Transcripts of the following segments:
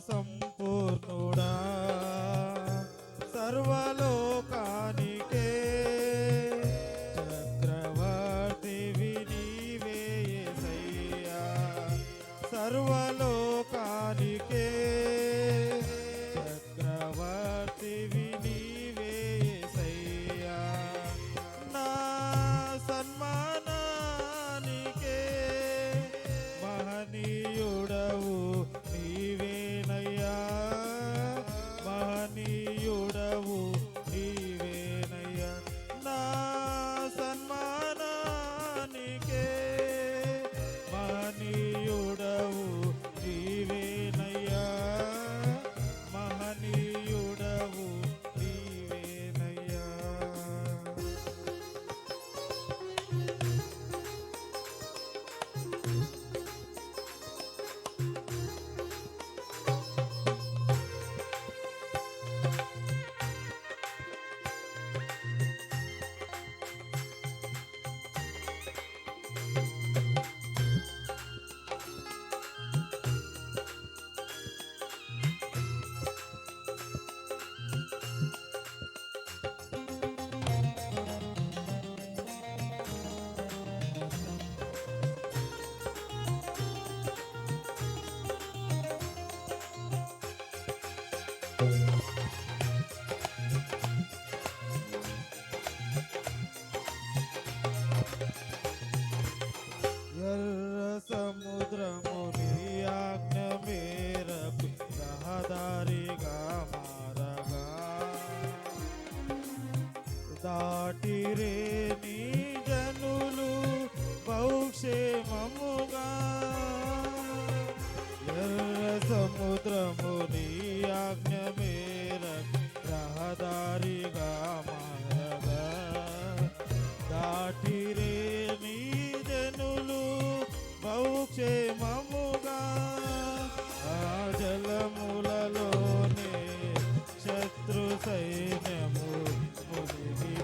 some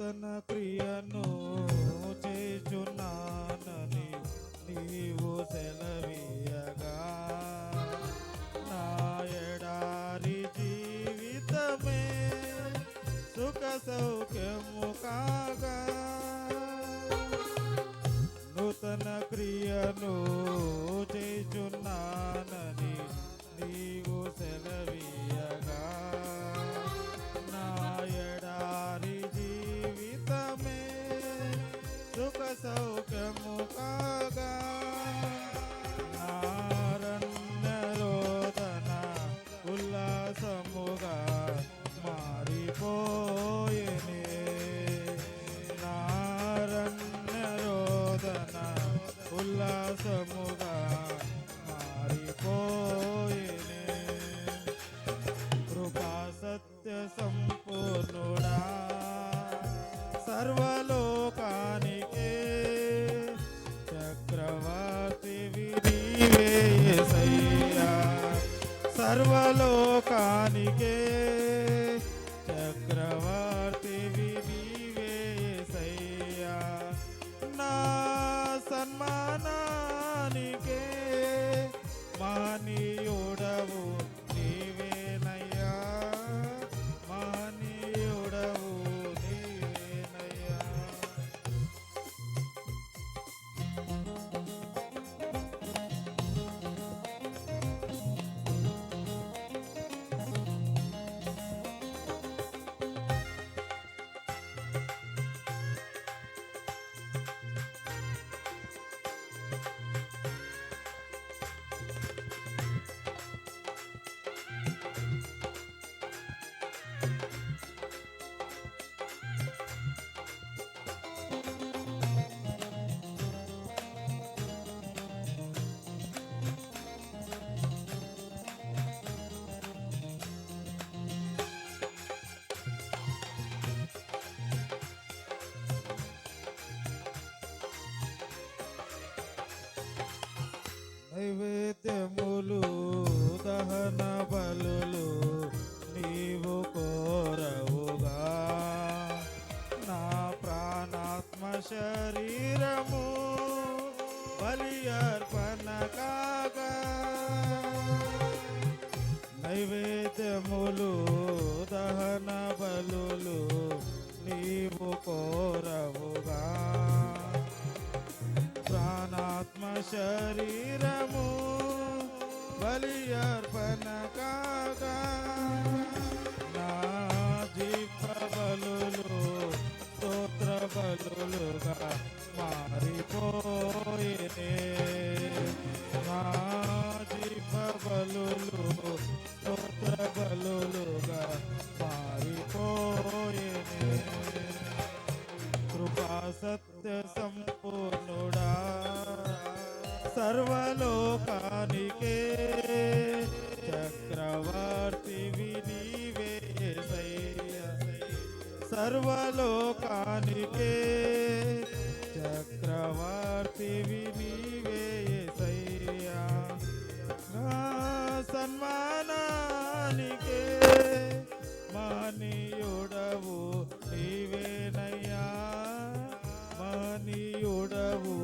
తన ప్రియను చేచున్నానని నీవు సెలవీయగా. నా ఎడారి జీవితమే సుఖ సౌఖ్యము కాగా. నూతన క్రియను చేచున్నానని నీవు సెలవీయ సర్వలోకానికే. నైవేద్యములు దహన బలులు నీవు కోరవుగా. నా ప్రాణాత్మ శరీరము బలి అర్పణ కాగా నైవేద్యములు దహన బలులు నీవు కోరవుగా. ప్రాణాత్మ శరీరము బలి అర్పణ కాగా నా జీవ బలులు స్తోత్ర బలులుగా మారిపోయినే. నా జీవ బలులు స్తోత్ర బలులుగా మారిపోయే కృపా సత్య సర్వలోకానికే చక్రవర్తి వినివే సర్వలోకానికే చక్రవర్తి వినివే సన్మానానికే మానీయుడవు నీవేనయ్యా. మానీయుడవు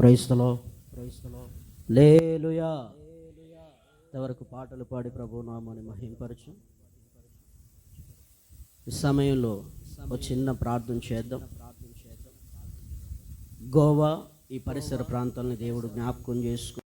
క్రైస్తలో లేలుయా ఇంతవరకు పాటలు పాడి ప్రభు నామాన్ని మహింపరచు. ఈ సమయంలో ఒక చిన్న ప్రార్థన చేద్దాం. గోవా ఈ పరిసర ప్రాంతాలని దేవుడు జ్ఞాపకం చేసుకు